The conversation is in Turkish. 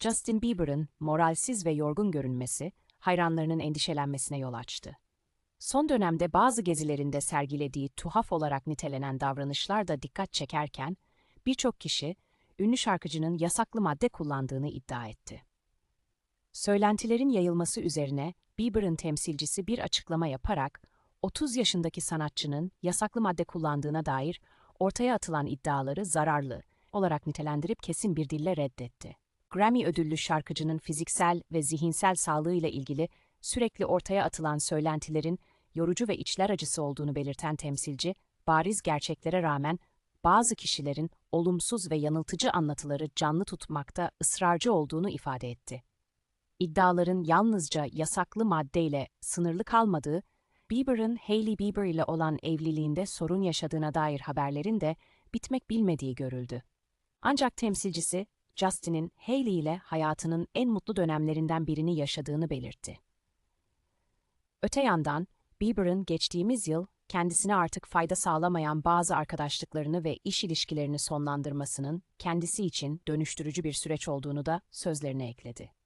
Justin Bieber'ın moralsiz ve yorgun görünmesi, hayranlarının endişelenmesine yol açtı. Son dönemde bazı gezilerinde sergilediği tuhaf olarak nitelenen davranışlar da dikkat çekerken, birçok kişi, ünlü şarkıcının yasaklı madde kullandığını iddia etti. Söylentilerin yayılması üzerine Bieber'ın temsilcisi bir açıklama yaparak 30 yaşındaki sanatçının yasaklı madde kullandığına dair ortaya atılan iddiaları zararlı olarak nitelendirip kesin bir dille reddetti. Grammy ödüllü şarkıcının fiziksel ve zihinsel sağlığıyla ilgili sürekli ortaya atılan söylentilerin yorucu ve içler acısı olduğunu belirten temsilci, bariz gerçeklere rağmen bazı kişilerin olumsuz ve yanıltıcı anlatıları canlı tutmakta ısrarcı olduğunu ifade etti. İddiaların yalnızca yasaklı maddeyle sınırlı kalmadığı, Bieber'ın Hailey Bieber ile olan evliliğinde sorun yaşadığına dair haberlerin de bitmek bilmediği görüldü. Ancak temsilcisi, Justin'in Hailey ile hayatının en mutlu dönemlerinden birini yaşadığını belirtti. Öte yandan, Bieber'ın geçtiğimiz yıl kendisine artık fayda sağlamayan bazı arkadaşlıklarını ve iş ilişkilerini sonlandırmasının kendisi için dönüştürücü bir süreç olduğunu da sözlerine ekledi.